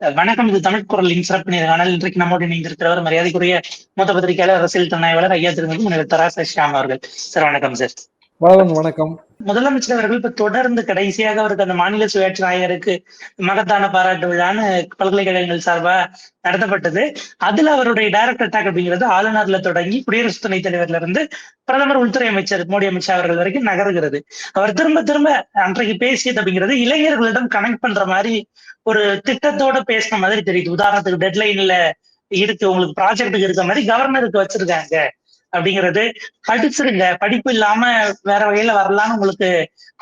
வணக்கம் இது தமிழ் குரலின் சிறப்பு நேர்காணல் இன்றைக்கு நம்மோடு இணைந்திருக்கிறவர் மரியாதைக்குரிய மூத்த பத்திரிகையாளர் அரசியல் துணைவாளர் ஐயா திருமதி முனைவர் தராச ஷியாம் அவர்கள். சார் வணக்கம் சார். வணக்கம் வணக்கம். முதலமைச்சர் அவர்கள் இப்ப தொடர்ந்து கடைசியாக அவருக்கு அந்த மாநில சுயாட்சி நாயகருக்கு மகத்தான பாராட்டு விழான்னு பல்கலைக்கழகங்கள் சார்பா நடத்தப்பட்டது. அதுல அவருடைய டைரக்ட் அட்டாக் அப்படிங்கிறது ஆளுநர்ல தொடங்கி குடியரசு துணைத் தலைவர்ல இருந்து பிரதமர் உள்துறை அமைச்சர் மோடி அமித்ஷா அவர்கள் வரைக்கும் நகருகிறது. அவர் திரும்ப திரும்ப அன்றைக்கு பேசியது அப்படிங்கிறது இளைஞர்களிடம் கனெக்ட் பண்ற மாதிரி ஒரு திட்டத்தோட பேசின மாதிரி தெரியுது. உதாரணத்துக்கு டெட்லைன்ல இருக்கு உங்களுக்கு ப்ராஜெக்ட்டுக்கு இருக்க மாதிரி கவர்னருக்கு வச்சிருக்காங்க. அப்படிங்கிறது படிச்சிருங்க. படிப்பு இல்லாம வேற வகையில வரலாம்னு உங்களுக்கு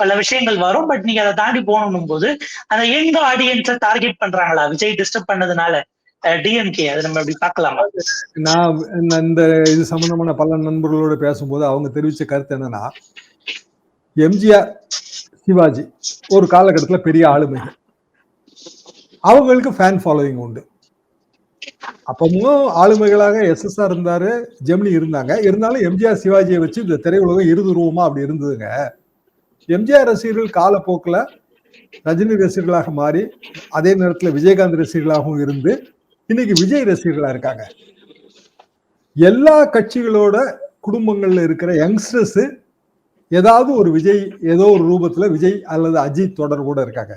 பல விஷயங்கள் வரும். பட் நீங்க அதை தாண்டி போகணும் போது அந்த எங்க ஆடியன்ஸை டார்கெட் பண்றாங்களா? விஜய் டிஸ்டர்ப் பண்ணதுனால டிஎம்கே அதை நம்ம அப்படி பார்க்கலாமா? நான் இந்த இது சம்பந்தமான பல நண்பர்களோட பேசும்போது அவங்க தெரிவிச்ச கருத்து என்னன்னா எம்ஜிஆர் சிவாஜி ஒரு காலகட்டத்தில் பெரிய ஆளுமைகள். அவங்களுக்கு ஃபேன் ஃபாலோவிங் உண்டு. அப்பவும் ஆளுமைகளாக எஸ்எஸ்ஆர் இருந்தாரு ஜெமினி இருந்தாங்க. இருந்தாலும் எம்ஜிஆர் சிவாஜியை வச்சு இந்த திரையுலகம் இருதுருவமா அப்படி இருந்ததுங்க. எம்ஜிஆர் ரசிகர்கள் காலப்போக்கில் ரஜினி ரசிகர்களாக மாறி அதே நேரத்தில் விஜயகாந்த் ரசிகர்களாகவும் இருந்து இன்னைக்கு விஜய் ரசிகர்களா இருக்காங்க. எல்லா கட்சிகளோட குடும்பங்கள்ல இருக்கிற யங்ஸ்டர்ஸ் ஏதாவது ஒரு விஜய் ஏதோ ஒரு ரூபத்துல விஜய் அல்லது அஜித் தொடர்போட இருக்காங்க.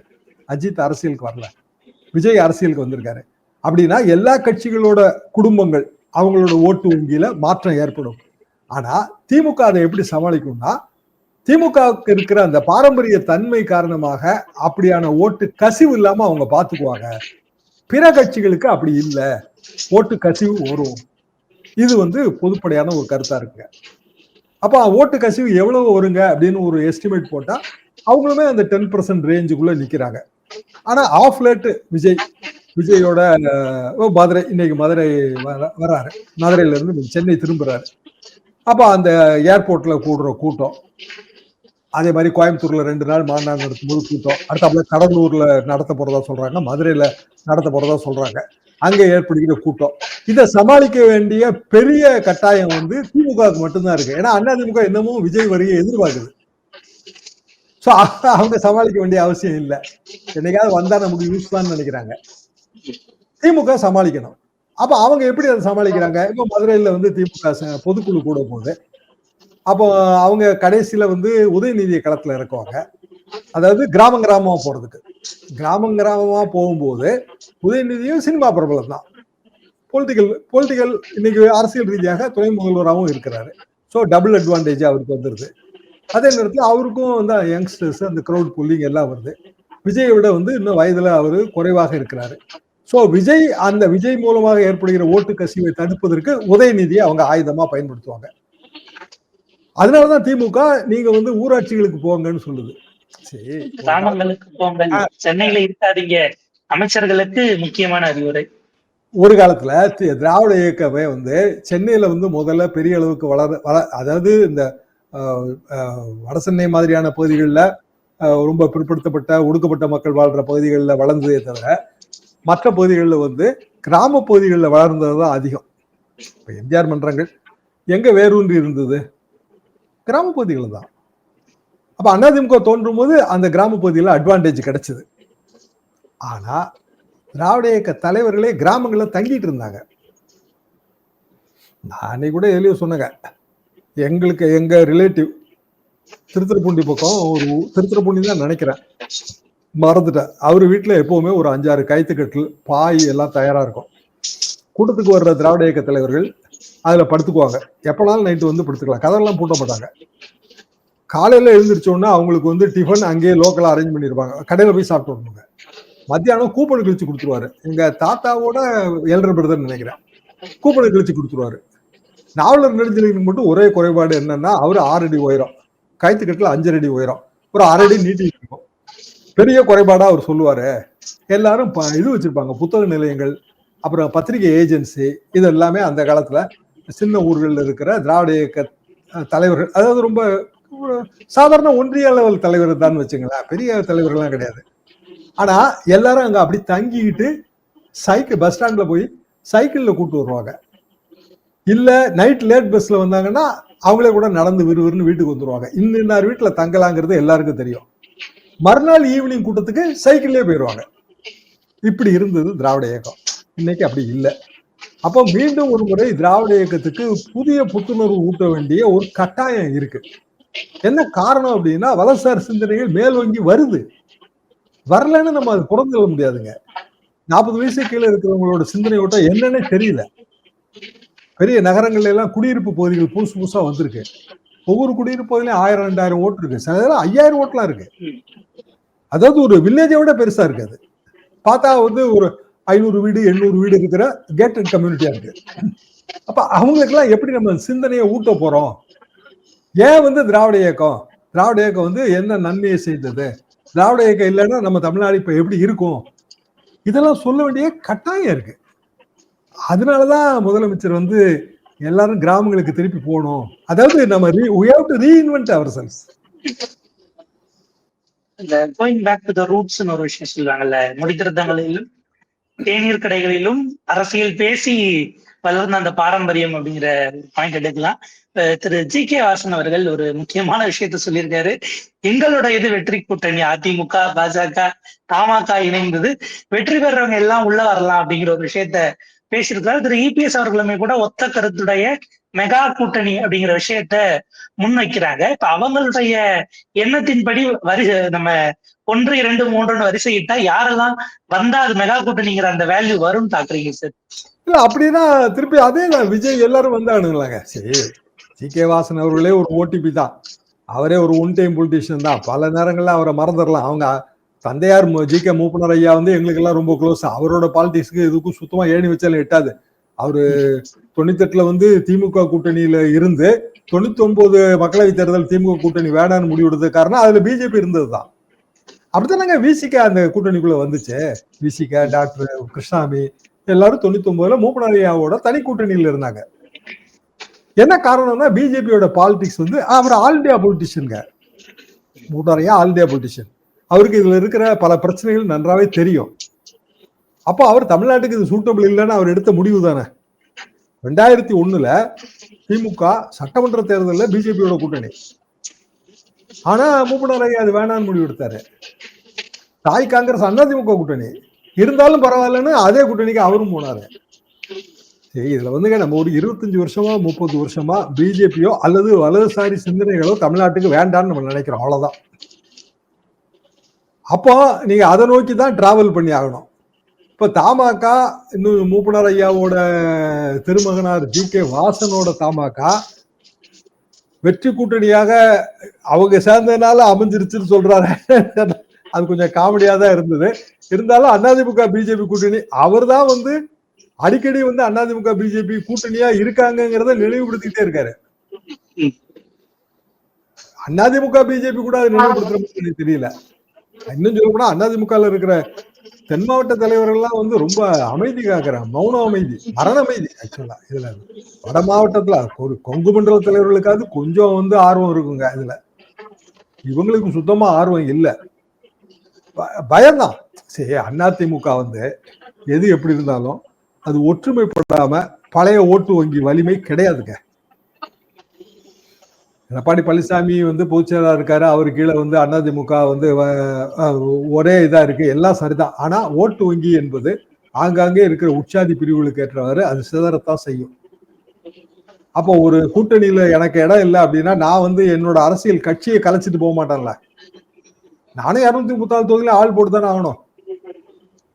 அஜித் அரசியலுக்கு வரல. விஜய் அரசியலுக்கு வந்திருக்காரு. அப்படின்னா எல்லா கட்சிகளோட குடும்பங்கள் அவங்களோட ஓட்டு வங்கியில மாற்றம் ஏற்படும். ஆனா திமுக அதை எப்படி சமாளிக்கும்னா திமுகவுக்கு இருக்கிற அந்த பாரம்பரிய தன்மை காரணமாக அப்படியான ஓட்டு கசிவு இல்லாம அவங்க பாத்துக்குவாங்க. பிற கட்சிகளுக்கு அப்படி இல்லை. ஓட்டு கசிவு வரும். இது வந்து பொதுப்படையான ஒரு கருத்தா இருக்குங்க. அப்ப ஓட்டு கசிவு எவ்வளவு வருங்க அப்படின்னு ஒரு எஸ்டிமேட் போட்டா அவங்களுமே அந்த டென் பர்சன்ட் ரேஞ்சுக்குள்ள நிக்கிறாங்க. ஆனா ஆஃப் லேட் விஜய் விஜயோட ஓ மதுரை இன்னைக்கு மதுரை வர்றாரு. மதுரையில இருந்து சென்னை திரும்புறாரு. அப்ப அந்த ஏர்போர்ட்ல கூடுற கூட்டம் அதே மாதிரி கோயம்புத்தூர்ல ரெண்டு நாள் மாநாடு முழு கூட்டம் கூட்டம் அடுத்தாப்புல கடலூர்ல நடத்த போறதா சொல்றாங்க மதுரையில நடத்த போறதா சொல்றாங்க. அங்க ஏற்படுகிற கூட்டம். இதை சமாளிக்க வேண்டிய பெரிய கட்டாயம் வந்து திமுகவுக்கு மட்டும்தான் இருக்கு. ஏன்னா அண்ணா திமுக இன்னமும் விஜய் வரியை எதிர்பார்க்குது. ஸோ அவங்க சமாளிக்க வேண்டிய அவசியம் இல்லை. என்னைக்காவது வந்தா நமக்கு யூஸ் நினைக்கிறாங்க. திமுக சமாளிக்கணும். அப்ப அவங்க எப்படி அதை சமாளிக்கிறாங்க? இப்போ மதுரையில வந்து திமுக பொதுக்குழு கூட போகுது. அப்போ அவங்க கடைசியில வந்து உதயநிதியை களத்துல இறக்குவாங்க. அதாவது கிராமம் கிராமமா போறதுக்கு. கிராமம் கிராமமா போகும்போது உதயநிதியும் சினிமா பிரபலம் தான். பொலிட்டிக்கல் பொலிட்டிக்கல் இன்னைக்கு அரசியல் ரீதியாக துணை முதல்வராகவும் இருக்கிறாரு. ஸோ டபுள் அட்வான்டேஜ் அவருக்கு வந்துருது. அதே நேரத்தில் அவருக்கும் வந்து யங்ஸ்டர்ஸ் அந்த க்ரௌட் புல்லிங் எல்லாம் வருது. விஜயை விட வந்து இன்னும் வயதுல அவர் குறைவாக இருக்கிறாரு. ஸோ விஜய் அந்த விஜய் மூலமாக ஏற்படுகிற ஓட்டு கசிவை தடுப்பதற்கு உதயநிதியை அவங்க ஆயுதமா பயன்படுத்துவாங்க. அதனாலதான் திமுக நீங்க வந்து ஊராட்சிகளுக்கு போங்கன்னு சொல்லுது. கிராமங்களுக்கு போங்க. சென்னையில இருக்காதீங்க. அமைச்சர்களுக்கு முக்கியமான அறிவுரை. ஒரு காலத்துல திராவிட இயக்கமே வந்து சென்னையில வந்து முதல்ல பெரிய அளவுக்கு வளர வள அதாவது இந்த வடசென்னை மாதிரியான பகுதிகளில் ரொம்ப பிற்படுத்தப்பட்ட ஒடுக்கப்பட்ட மக்கள் வாழ்ற பகுதிகளில் வளர்ந்ததே தவிர மற்ற பகுதிகளில் வந்து கிராம பகுதிகளில் வளர்ந்தது தான் அதிகம். இப்போ எம்ஜிஆர் மன்றங்கள் எங்க வேரூன்றி இருந்தது? கிராம பகுதிகளில் தான். அப்ப அண்ணாதிமுக தோன்றும் போது அந்த கிராம பகுதியில் அட்வான்டேஜ் கிடைச்சது. ஆனா திராவிட இயக்க தலைவர்களே கிராமங்களில் தங்கிட்டு இருந்தாங்க. நானே கூட எதுலயும் சொன்னங்க. எங்களுக்கு எங்க ரிலேட்டிவ் திருத்துறைப்பூண்டி பக்கம் ஒரு திருத்துறைப்பூண்டி தான் நினைக்கிறேன். மறந்துட்டேன். அவர் வீட்டில் எப்பவுமே ஒரு அஞ்சாறு கைத்துக்கட்டில் பாய் எல்லாம் தயாரா இருக்கும். கூட்டத்துக்கு வர்ற திராவிட இயக்க தலைவர்கள் அதுல படுத்துக்குவாங்க. எப்பனாலும் நைட்டு வந்து படுத்துக்கலாம். கதெல்லாம் பூட்ட மாட்டாங்க காலையில எழுந்திரிச்சோன்னா அவங்களுக்கு வந்து டிஃபன் அங்கேயே லோக்கலாக அரேஞ்ச் பண்ணிருப்பாங்க. கடையில போய் சாப்பிட்டு வரணுங்க. மத்தியானம் கூப்பன் கிழிச்சு கொடுத்துருவாரு. எங்க தாத்தாவோட எல்டர் பிரதர் நினைக்கிறேன். கூப்பனை கிழிச்சு கொடுத்துருவாரு. நாவலர் நெடுஞ்சலுக்கு மட்டும் ஒரே குறைபாடு என்னன்னா அவர் ஆறு அடி உயரம். கைத்துக்கட்டில் அஞ்சரை அடி உயரம். ஒரு அரை அடி நீட்டி இருக்கும். பெரிய குறைபாடா அவர் சொல்லுவாரு. எல்லாரும் இது வச்சிருப்பாங்க புத்தக நிலையங்கள் அப்புறம் பத்திரிகை ஏஜென்சி இது எல்லாமே அந்த காலத்துல சின்ன ஊர்களில் இருக்கிற திராவிட இயக்க தலைவர்கள் அதாவது ரொம்ப சாதாரண ஒன்றிய லெவல் தலைவர் தான் வச்சுங்களேன் பெரிய தலைவர்கள்லாம் கிடையாது. ஆனா எல்லாரும் அங்க அப்படி தங்கிக்கிட்டு சைக்கிள் பஸ் ஸ்டாண்ட்ல போய் சைக்கிள்ல கூட்டு வருவாங்க. இல்ல நைட் லேட் பஸ்ல வந்தாங்கன்னா அவங்களே கூட நடந்து விறுவிறுன்னு வீட்டுக்கு வந்துருவாங்க. இன்னின்னார் வீட்டுல தங்கலாங்கிறது எல்லாருக்கும் தெரியும். மறுநாள் ஈவினிங் கூட்டத்துக்கு சைக்கிள்லயே போயிடுவாங்க இப்படி இருந்தது திராவிட இயக்கம். இன்னைக்கு அப்படி இல்லை. அப்போ மீண்டும் ஒரு முறை திராவிட இயக்கத்துக்கு புதிய புத்துணர்வு ஊட்ட வேண்டிய ஒரு கட்டாயம் இருக்கு. என்ன காரணம் அப்படின்னா வலசார் சிந்தனைகள் மேலோங்கி வருது. வரலன்னு நம்ம அது புறந்துள்ள முடியாதுங்க. நாற்பது வயசு கீழே இருக்கிறவங்களோட சிந்தனை ஓட்டம் என்னன்னே தெரியல. பெரிய நகரங்கள்ல எல்லாம் குடியிருப்பு பகுதிகள் புதுசு புதுசா வந்திருக்கு. ஒவ்வொரு குடியிருப்பு பகுதியிலும் ஆயிரம் ரெண்டாயிரம் ஓட்டு இருக்கு. சில ஐயாயிரம் ஓட்டுலாம் இருக்கு. அதாவது ஒரு வில்லேஜை விட பெருசா இருக்கு அது. பார்த்தா வந்து ஒரு ஐநூறு வீடு எண்ணூறு வீடு இருக்கிற கேட்டட் கம்யூனிட்டியா இருக்கு. அப்ப அவங்களுக்கெல்லாம் எப்படி நம்ம சிந்தனையை ஊட்ட போறோம்? ஏன் வந்து திராவிட இயக்கம்? திராவிட இயக்கம் வந்து என்ன நன்மையை செய்தது? திராவிட இயக்கம் இல்லைன்னா நம்ம தமிழ்நாடு இப்ப எப்படி இருக்கும்? இதெல்லாம் சொல்ல வேண்டிய கட்டாயம் இருக்கு. அதனாலதான் முதலமைச்சர் வந்து எல்லாரும் கிராமங்களுக்கு திருப்பி போகணும். அதாவது நம்ம we have to reinvent ourselves. இந்த கோயிங் பேக் டு த ரூட்ஸ்னு ஒரு விஷயம் சொல்லுவாங்கல்ல முடித்திருத்தங்களிலும் தேநீர் கடைகளிலும் அரசியல் பேசி வளர்ந்த அந்த பாரம்பரியம் அப்படிங்கிற பாயிண்ட் எடுக்கலாம். திரு ஜி கே வாசன் அவர்கள் ஒரு முக்கியமான விஷயத்த சொல்லியிருக்காரு. எங்களோட இது வெற்றி கூட்டணி அதிமுக பாஜக தமாக இணைந்தது. வெற்றி பெறவங்க எல்லாம் உள்ள வரலாம் அப்படிங்கிற ஒரு விஷயத்த பேசியிருக்கிறார் திரு இபிஎஸ் அவர்களுமே கூட ஒத்த கருத்துடைய மெகா கூட்டணி அப்படிங்கிற விஷயத்த முன்வைக்கிறாங்க. இப்ப அவங்களுடைய எண்ணத்தின்படி வரி நம்ம ஒன்று இரண்டு மூன்றுன்னு வரிசையிட்டா யாரெல்லாம் வந்தா அது மெகா கூட்டணிங்கிற அந்த வேல்யூ வரும் தாக்குறீங்க சார் இல்ல அப்படின்னா திருப்பி அதே தான். விஜய் எல்லாரும் வந்தானுங்களாங்க. சரி ஜி. கே. வாசன் அவர்களே ஒரு ஓடிபி தான். அவரே ஒரு ஒன் டைம் பொலிட்டிஷியன் தான். பல நேரங்கள்ல அவரை மறந்துடலாம். அவங்க தந்தையார் ஜி. கே. மூப்பனர் ஐயா வந்து எங்களுக்கு எல்லாம் ரொம்ப க்ளோஸ் அவரோட பாலிடிக்ஸ்க்கு இதுக்கும் சுத்தமா ஏணி வச்சாலும் எட்டாது. அவரு தொண்ணூத்தெட்டுல வந்து திமுக கூட்டணியில இருந்து தொண்ணூத்தி ஒன்பது மக்களவை தேர்தல் திமுக கூட்டணி வேணான்னு முடிவெடுத்த காரணம் அதுல பிஜேபி இருந்ததுதான். அப்படித்தானங்க விசிக அந்த கூட்டணிக்குள்ள வந்துச்சு. விசிக டாக்டர் கிருஷ்ணாமி எல்லாரும் தொண்ணூத்தி ஒன்பதுல மூப்பனார் ஐயாவோட தனி கூட்டணியில இருந்தாங்க. என்ன காரணம்னா பிஜேபியோட பாலிடிக்ஸ் வந்து அவர் ஆல் இண்டியா பொலிட்டிஷியனுங்க மூப்பனார் ஐயா ஆல் இண்டியா பொலிட்டிஷியன் அவருக்கு இதுல இருக்கிற பல பிரச்சனைகள் நன்றாவே தெரியும். அப்போ அவர் தமிழ்நாட்டுக்கு இது சூட்டபிள் இல்லைன்னு அவர் எடுத்த முடிவு தானே? ரெண்டாயிரத்தி ஒண்ணுல திமுக சட்டமன்ற தேர்தலில் பிஜேபியோட கூட்டணி. ஆனா மூப்பனார் ஐயா அது வேணான்னு முடிவு எடுத்தாரு. தாய் காங்கிரஸ் அதிமுக கூட்டணி. இருந்தாலும் பரவாயில்லன்னு அதே கூட்டணிக்கு அவரும் போனாரு. சரி இதுல வந்துங்க நம்ம ஒரு இருபத்தஞ்சு வருஷமா முப்பது வருஷமா பிஜேபியோ அல்லது வலதுசாரி சிந்தனைகளோ தமிழ்நாட்டுக்கு வேண்டாம்னு நம்ம நினைக்கிறோம். அவ்வளவுதான். அப்போ நீங்க அதை நோக்கி தான் டிராவல் பண்ணி ஆகணும். இப்ப தமாக இன்னும் மூப்பனார் ஐயாவோட திருமகனார் ஜி கே வாசனோட தமாக வெற்றி கூட்டணியாக அவங்க சேர்ந்ததுனால அமைஞ்சிருச்சுன்னு சொல்றாரு. அது கொஞ்சம் காமெடியா தான் இருந்தது. இருந்தாலும் அதிமுக பிஜேபி கூட்டணி அவர் தான் வந்து அடிக்கடி வந்து அதிமுக பிஜேபி கூட்டணியா இருக்காங்கிறத நினைவுபடுத்திட்டே இருக்காரு. அதிமுக பிஜேபி கூட அதை நினைவுபடுத்துற தெரியல. இன்னும் சொல்ல போனா அதிமுக இருக்கிற தென் மாவட்ட தலைவர்கள்லாம் வந்து ரொம்ப அமைதி காக்குறாங்க மௌன அமைதி மரண அமைதி ஆக்சுவலா இதுல. வட மாவட்டத்துல ஒரு கொங்கு மண்டல தலைவர்களுக்காவது கொஞ்சம் வந்து ஆர்வம் இருக்குங்க இதுல. இவங்களுக்கு சுத்தமா ஆர்வம் இல்லை. ப- பயம்தான். சரி அதிமுக வந்து எது எப்படி இருந்தாலும் அது ஒற்றுமைப்படாம பழைய ஓட்டு வங்கி வலிமை கிடையாதுங்க. எடப்பாடி பழனிசாமி வந்து பொதுச்செயலாளர் இருக்காரு. அவர் கீழே வந்து அதிமுக வந்து ஒரே இதா இருக்கு. எல்லாம் சரிதான். ஆனா ஓட்டு வங்கி என்பது ஆங்காங்கே இருக்கிற உச்சாதி பிரிவுகளுக்கு ஏற்றவாறு அது சிதறத்தான் செய்யும். அப்போ ஒரு கூட்டணியில எனக்கு இடம் இல்லை அப்படின்னா நான் வந்து என்னோட அரசியல் கட்சியை கலைச்சிட்டு போக மாட்டேன்ல. நானும் இரநூத்தி முப்பத்தாறு தொகுதியில ஆள் போட்டு தானே ஆகணும்.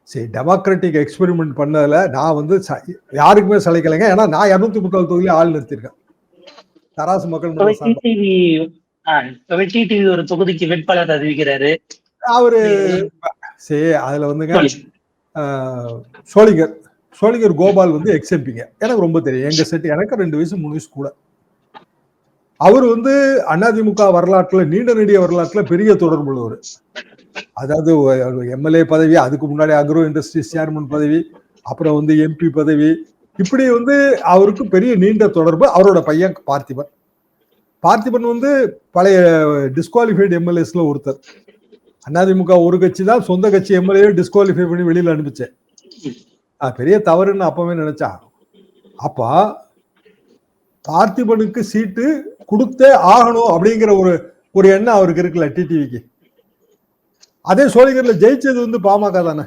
சரி டெமோக்ராட்டிக் எக்ஸ்பெரிமெண்ட் பண்ணதுல நான் வந்து ச- யாருக்குமே சளைக்கலைங்க. ஏன்னா நான் இரநூத்தி முப்பத்தாறு தொகுதியில ஆள் நிறுத்திருக்கேன் தராசு மக்கள். டிடிவி டிடிவி ஒரு தொகுதிக்கு வேட்பாளர் அறிவிக்கிறாரு. அவரு சரி அதுல வந்துங்க ஆஹ், சோளிங்கர் சோளிங்கர் கோபால் வந்து எக்ஸ்எம்பிங்க எனக்கு ரொம்ப தெரியும். எங்க செட் எனக்கு ரெண்டு வயசு மூணு வயசு கூட. அவர் வந்து அதிமுக வரலாற்றுல நீண்ட நெடிய வரலாற்றுல பெரிய தொடர்புள்ளவர் அதாவது எம்எல்ஏ பதவி அதுக்கு முன்னாடி அக்ரோ இண்டஸ்ட்ரீஸ் சேர்மன் பதவி அப்புறம் வந்து எம்பி பதவி இப்படி வந்து அவருக்கு பெரிய நீண்ட தொடர்பு அவரோட பையன் பார்த்திபன். பார்த்திபன் வந்து பழைய டிஸ்குவாலிஃபைடு எம்எல்ஏஸ்ல ஒருத்தர். அதிமுக ஒரு கட்சி தான் சொந்த கட்சி எம்எல்ஏ டிஸ்குவாலிஃபை பண்ணி வெளியில அனுப்பிச்சேன். அது பெரிய தவறுன்னு அப்பவே நினைச்சா அப்பா பார்த்திபனுக்கு சீட்டு கொடுத்தே ஆகணும் அப்படிங்கிற ஒரு ஒரு எண்ணம் அவருக்கு இருக்குல்ல டிடிவிக்கு அதே சோழிகர்ல ஜெயிச்சது வந்து பாமக தானே.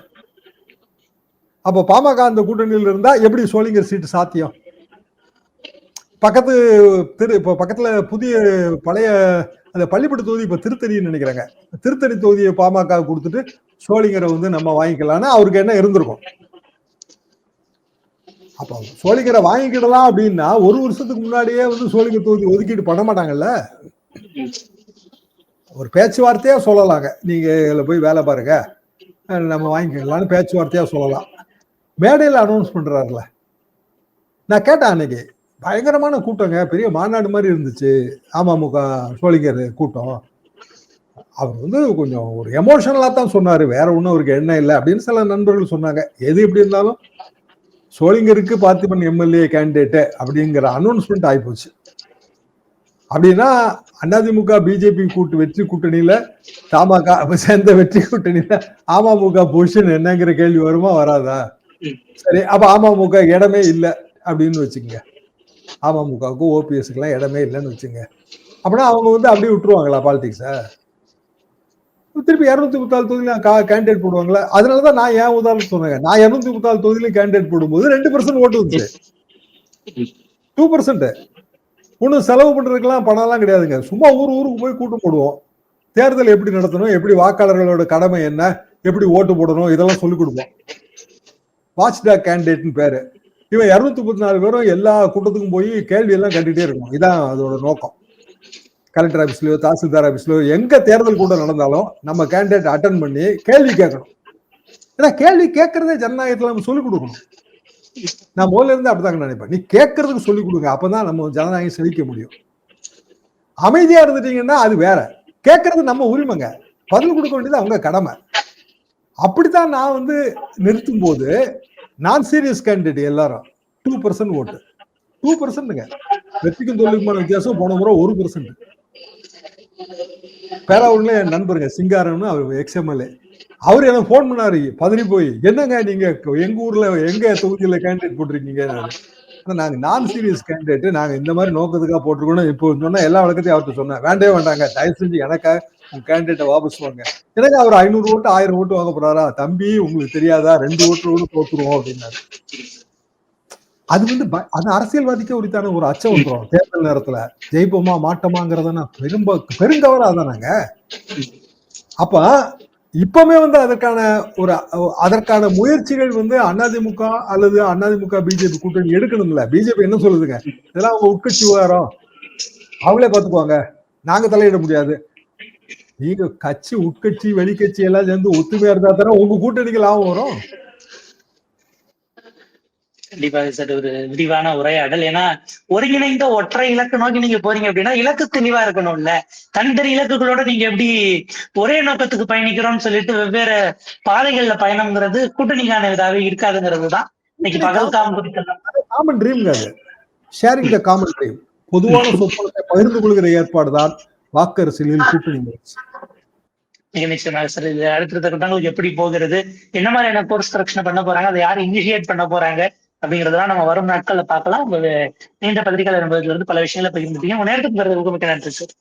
அப்போ பாமக அந்த கூட்டணியில் இருந்தா எப்படி சோளிங்கர் சீட்டு சாத்தியம்? பக்கத்து திரு இப்போ பக்கத்துல புதிய பழைய அந்த பள்ளிப்பட்டு தொகுதி இப்போ திருத்தணின்னு நினைக்கிறாங்க. திருத்தணி தொகுதியை பாமக கொடுத்துட்டு சோளிங்கரை வந்து நம்ம வாங்கிக்கலாம்னு அவருக்கு என்ன இருந்திருக்கும்? அப்போ சோழிங்கரை வாங்கிக்கிடலாம் அப்படின்னா ஒரு வருஷத்துக்கு முன்னாடியே வந்து சோழிங்கர் தொகுதி ஒதுக்கீடு பண்ண மாட்டாங்கல்ல? ஒரு பேச்சுவார்த்தையா சொல்லலாங்க. நீங்க இதில் போய் வேலை பாருங்க. நம்ம வாங்கிக்கலாம்னு பேச்சுவார்த்தையா சொல்லலாம். மேடையில் அனௌன்ஸ் பண்ணுறாருல நான் கேட்டேன் அன்னைக்கு பயங்கரமான கூட்டங்க பெரிய மாநாடு மாதிரி இருந்துச்சு. அமமுக சோழிங்கர் கூட்டம். அவர் வந்து கொஞ்சம் ஒரு எமோஷனலாக தான் சொன்னார். வேற ஒன்றும் அவருக்கு எண்ணம் இல்லை அப்படின்னு சில நண்பர்கள் சொன்னாங்க. எது எப்படி இருந்தாலும் சோழிங்கருக்கு பார்த்திபன் எம்எல்ஏ கேண்டிடேட்டு அப்படிங்கிற அனௌன்ஸ்மெண்ட் ஆகிப்போச்சு அப்படின்னா அதிமுக பிஜேபி கூட்டு வெற்றி கூட்டணியில தமாக சேர்ந்த வெற்றி கூட்டணியில அமமுக பொசிஷன் என்னங்கிற கேள்வி வருமா வராதா? சரி அப்ப அமமுக இடமே இல்லை அப்படின்னு வச்சுக்கோங்க. அமமுகவுக்கு ஓபிஎஸ்க்குலாம் இடமே இல்லைன்னு வச்சுங்க அப்படின்னா அவங்க வந்து அப்படியே விட்டுருவாங்களா பாலிடிக்ஸை திருப்பி இரநூத்தி முப்பத்தாறு கா கேண்டிடேட் போடுவாங்களா? அதனாலதான் நான் ஏன் உதாரணம் சொன்னேன் நான் இரநூத்தி முப்பத்தாறு தொகுதியிலும் கேண்டிடேட் போடும்போது ரெண்டு பர்சன்ட் ஓட்டு வந்துச்சு. டூ பர்சன்ட் ஒன்றும் செலவு பண்ணுறதுக்கெல்லாம் பணம்லாம் கிடையாதுங்க. சும்மா ஊர் ஊருக்கு போய் கூட்டம் போடுவோம். தேர்தல் எப்படி நடத்தணும்? எப்படி வாக்காளர்களோட கடமை என்ன? எப்படி ஓட்டு போடணும்? இதெல்லாம் சொல்லிக் கொடுப்போம். வாட்ச் டாக் கேண்டிடேட்னு பேரு. இவன் இருநூத்தி முப்பத்தி நாலு பேரும் எல்லா கூட்டத்துக்கும் போய் கேள்வி எல்லாம் கட்டிட்டே இருக்கணும். இதான் அதோட நோக்கம். கலெக்டர் ஆஃபீஸ்லயோ தாசில்தார் ஆபீஸ்லயோ எங்க தேர்தல் கூட்டம் நடந்தாலும் நம்ம கேண்டிடேட் அட்டன் பண்ணி கேள்வி கேட்கணும். ஏன்னா கேள்வி கேட்கறதே ஜனநாயகத்துல நம்ம சொல்லிக் கொடுக்கணும். நான் முதல்ல இருந்து அப்படிதாங்க நினைப்பேன். நீ கேட்கறதுக்கு சொல்லிக் கொடுங்க. அப்பதான் நம்ம ஜனநாயகம் செழிக்க முடியும். அமைதியா இருந்துட்டீங்கன்னா அது வேற. கேட்கறது நம்ம உரிமைங்க. பதில் கொடுக்க வேண்டியது அவங்க கடமை. அப்படித்தான் நான் வந்து நிறுத்தும் போது நான் சீரியஸ் கேண்டிடேட் எல்லாரும். டூ பர்சன்ட் ஓட்டு டூ பர்சன்ட்ங்க வெற்றிக்கும் தோல்விக்குமான வித்தியாசம் போன முறை ஒரு பர்சன்ட் பேராவூர்ல என் நண்பருங்க சிங்காரம்னு அவர் எக்ஸ்எம்எல்ஏ அவர் எனக்கு ஃபோன் பண்ணாரு பதறி போய் என்னங்க நீங்க எங்க ஊர்ல எங்க தொகுதியில கேண்டிடேட் போட்டிருக்கீங்க? நாங்க நான் சீரியஸ் கேண்டிடேட் நாங்க இந்த மாதிரி நோக்கத்துக்காக போட்டிருக்கோம் இப்போ சொன்னா எல்லா வழக்கத்தையும் அவர்கிட்ட சொன்னேன். வேண்டவே வேண்டாங்க. தயவு செஞ்சு எனக்காக உங்க கேண்டிடேட்டை வாபஸ் வாங்க. எனக்கு அவர் ஐநூறு ஓட்டு ஆயிரம் ஓட்டு வாங்க போறாரா? தம்பி உங்களுக்கு தெரியாதா? ரெண்டு ஓட்டு ஓட்டு போட்டுருவோம் அப்படின்னாரு. அது வந்து அது அரசியல்வாதிக்க உரித்தான ஒரு அச்சம் வந்துடும் தேர்தல் நேரத்துல. ஜெயிப்போமா மாட்டோமாங்கிறதான பெரும்ப பெருங்கவரா தானாங்க. அப்ப இப்பவுமே வந்து அதற்கான ஒரு அதற்கான முயற்சிகள் வந்து அதிமுக அல்லது அதிமுக பிஜேபி கூட்டணி எடுக்கணும்ல. பிஜேபி என்ன சொல்லுதுங்க? இதெல்லாம் அவங்க உட்கட்சி விவகாரம். அவங்களே பாத்துக்குவாங்க. நாங்க தலையிட முடியாது. நீங்க கட்சி உட்கட்சி வெளிக்கட்சி எல்லாம் சேர்ந்து ஒத்துமையா இருந்தா தானே உங்க கூட்டணிக்கு லாபம் வரும். கண்டிப்பா சார் ஒரு விரிவான உரையாடல். ஏன்னா ஒருங்கிணைந்த ஒற்றை இலக்கு நோக்கி நீங்க போறீங்க அப்படின்னா இலக்கு தெளிவா இருக்கணும்ல. தனித்தனி இலக்குகளோட நீங்க எப்படி ஒரே நோக்கத்துக்கு பயணிக்கிறோம்னு சொல்லிட்டு வெவ்வேறு பாதைகள்ல பயணம்ங்கிறது கூட்டணிக்கான இதாவே இருக்காதுங்கிறது தான் இன்னைக்கு பகல் காம் காமன் ட்ரீம்ங்க அது ஷேரிங் த காமன் ட்ரீம் பொதுவான சொற்பனத்தை பகிர்ந்து கொள்கிற ஏற்பாடு தான் வாக்கரசியலில் கூட்டணி முயற்சி. மிக நிச்சயமாக சார் இது அடுத்த கட்டங்களுக்கு எப்படி போகிறது? என்ன மாதிரியான கோர்ஸ் கரெக்ஷன் பண்ண போறாங்க? அதை யார் இனிஷியேட் பண்ண போறாங்க? அப்படிங்கறதெல்லாம் நம்ம வரும் நாட்கள்ல பார்க்கலாம். நீண்ட பத்திரிகையாளர் என்பதுல இருந்து பல விஷயங்களை பகிர்ந்துட்டீங்க. உங்க நேரத்துக்கு ஊக்கமிக்க நன்றி சார்.